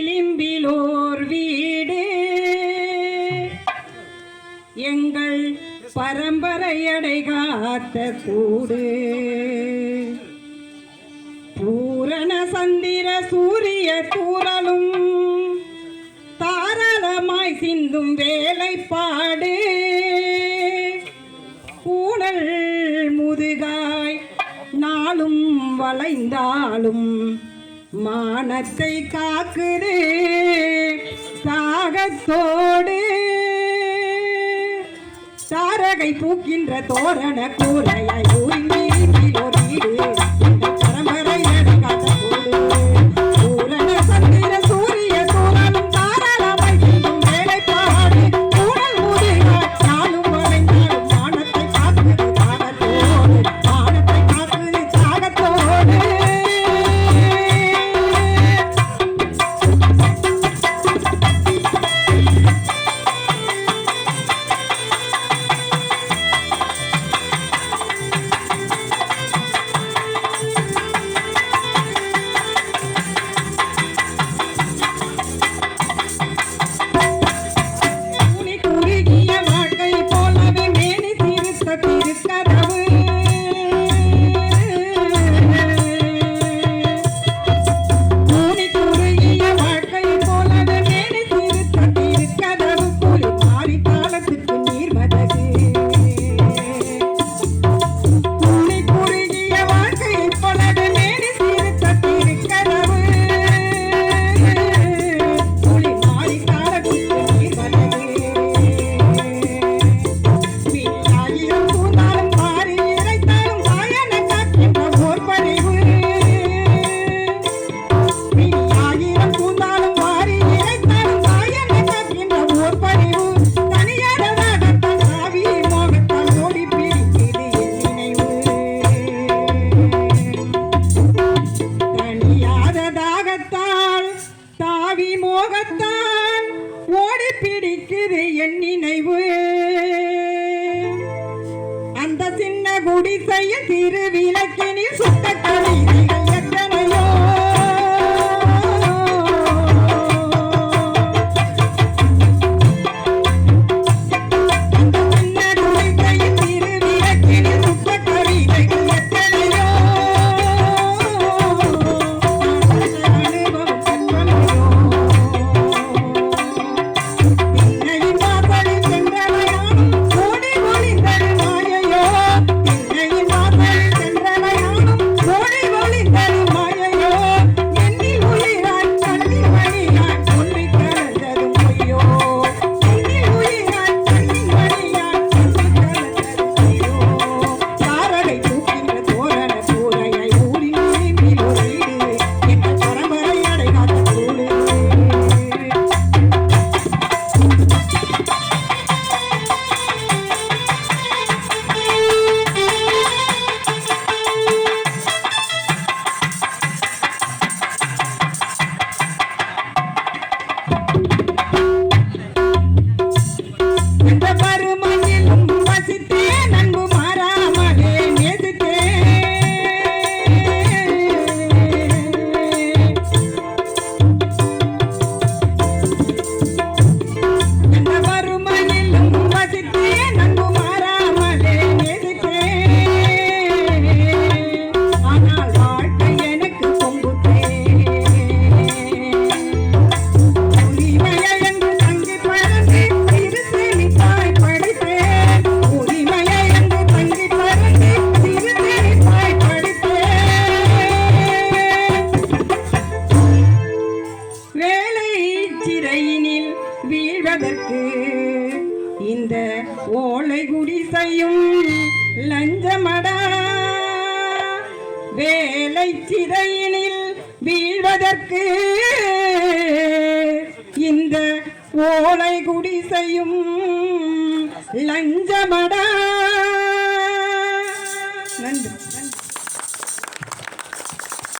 விளிம்பிலோர் வீடு. எங்கள் பரம்பரையடை காத்த கூடு. பூரண சந்திர சூரிய தூரலும் தாராளமாய் சிந்தும் வேலைப்பாடு. கூடல் முதுகாய் நாளும் வளைந்தாலும் மானத்தை காக்குறே தாகத்தோடு சாரகை பூக்கின்ற தோரண கூரையாய் உரிமையில் ஒரு வீடு சிறு என் நினைவு. அந்த சின்ன குடிசைய திருவிளக்கினில் சிறையினில் வீழ்வதற்கு இந்த ஓலை குடிசையும் லஞ்சமடா. வேலை சிறையினில் வீழ்வதற்கு இந்த ஓலை குடிசையும் லஞ்சமடா.